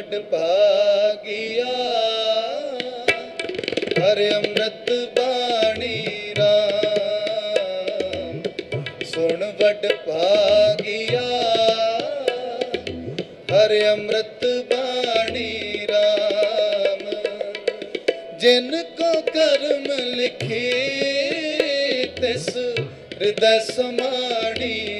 ਸੁਣ ਵਡ ਭਾਗਿਆ। ਹਰ ਅੰਮ੍ਰਿਤ ਬਾਣੀ ਰਾਮ। ਸੁਣ ਵਡ ਭਾਗਿਆ। ਹਰ ਅੰਮ੍ਰਿਤ ਬਾਣੀ ਰਾਮ। ਜਿਨ ਕੋ ਕਰਮ ਲਿਖੇ, ਤਿਸ ਹਿਰਦੈ ਸਮਾਣੀ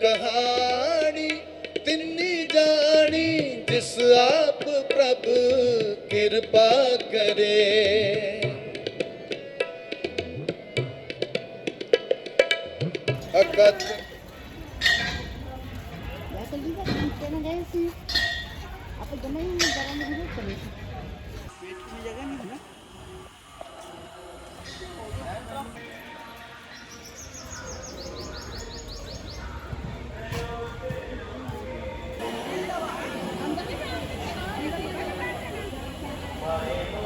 ਕਹਾਣੀ ਤਿੰਨੀ ਜਾਣੀ ਜਿਸ ਆਪ ਪ੍ਰਭ ਕਿਰਪਾ ਕਰੇ ਅਕਤ ਮੈਂ ਕੱਲੀ ਦਾ ਕੰਮ ਕਰਨ ਗਏ ਸੀ ਆਪਾਂ ਜਮਾਈ ਨਹੀਂ ਕਰਾਂਗੇ ਨਹੀਂ Amen.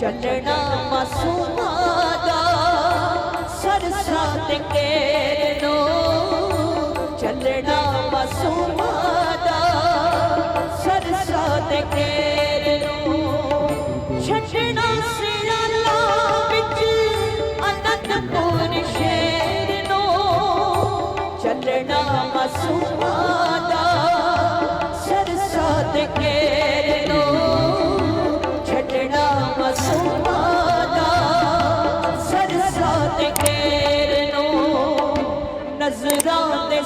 ਚੱਲਣਾ ਮਾਸੂਮਾਂ ਦਾ, ਸਰਸਾਂ ਤੇ ਕੇਰ ਨੂੰ ਚੱਲਣਾ ਮਾਸੂਮਾਂ ਦਾ, ਸਰਸਾਂ ਤੇ ਕੇਰ ਨੂੰ ਛੱਡਣਾ ਸਿਰਾਲਾ ਵਿੱਚ, ਅਨੰਦਪੁਰ ਸ਼ਹਿਰ ਨੂੰ ਚੱਲਣਾ ਮਾਸੂਮਾਂ ਦਾ, ਸਰਸਾਂ ਤੇ ਨਜ਼ਰਾਂ ਦੇ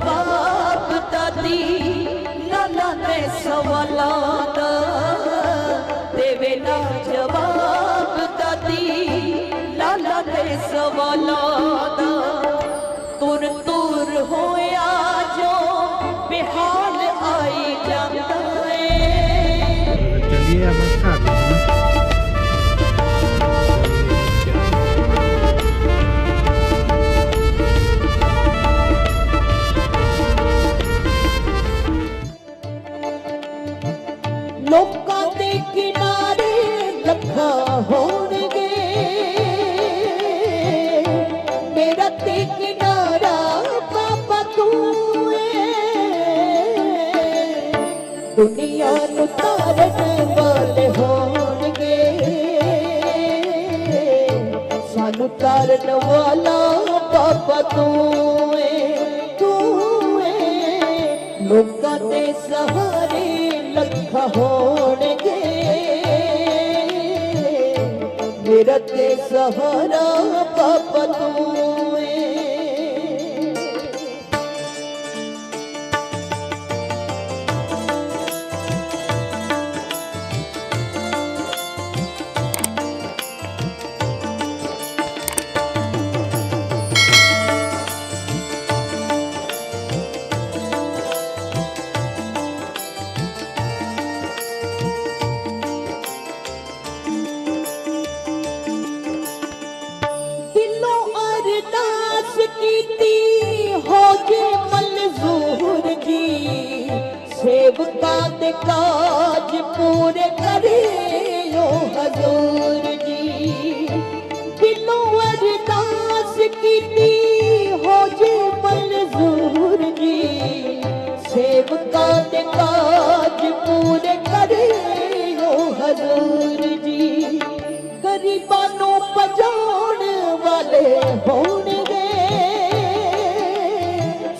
ਜਵਾਬ ਦਾਦੀ ਲਾਲਾ ਦੇ ਸਵਾਲਾਂ ਦਾ ਲੋਕਾਂ ਦੇ ਕਿਨਾਰੇ ਲੱਖਾਂ ਹੋਣਗੇ। ਮੇਰਾ ਤੇ ਕਿਨਾਰਾ ਬਾਬਾ ਤੂੰ ਏ। ਦੁਨੀਆ ਨੂੰ ਤਾਰਨ ਵਾਲੇ ਹੋਣਗੇ। ਸਾਨੂੰ ਤਾਰਨ ਵਾਲਾ ਬਾਬਾ ਤੂੰ ਏ ਤੂੰ ਏ। ਲੋਕਾਂ ਦੇ ਸਹਾਰੇ ਹੋਣਗੇ। ਮੇਰਾ ਤੇ ਸਹਾਰਾ ਬਾਬਾ ਤੂੰ। ਸੇਵਕਾਂ ਕਾਜ ਪੂਰੇ ਕਰਿਓ ਹਜ਼ੂਰ ਜੀ ਦਿਲੋਂ ਅਰਦਾਸ ਕੀਤੀ ਹੋ ਜੇ ਮਨਜ਼ੂਰ ਜੀ ਸੇਵਕਾਂ ਦੇ ਕਾਜ ਪੂਰੇ ਕਰਿਓ ਹਜ਼ੂਰ ਜੀ ਗਰੀਬਾਂ ਨੂੰ ਬਚਾਉਣ ਵਾਲੇ ਹੋਣਗੇ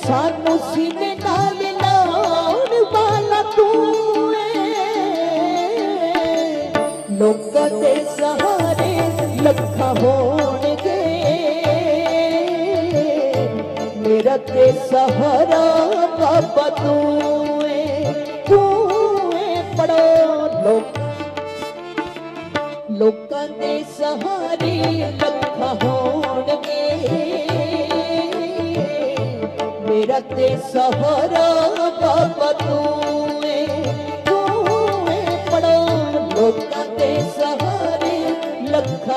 ਸਾਨੂੰ ਸੀਨੇ ਨਾਲ ਲੋਕਾਂ ਦੇ ਸਹਾਰੇ ਲੱਖਾਂ ਹੋਣਗੇ। ਮੇਰਾ ਤੇ ਸਹਾਰਾ ਬਾਬਾ ਤੂੰ ਏ ਤੂੰ ਏ ਪੜੋ ਲੋਕ। ਲੋਕਾਂ ਦੇ ਸਹਾਰੇ ਲੱਖਾਂ ਹੋਣਗੇ। ਮੇਰਾ ਤੇ ਸਹਾਰਾ ਬਾਬਾ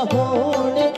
ਲੱਖਾਂ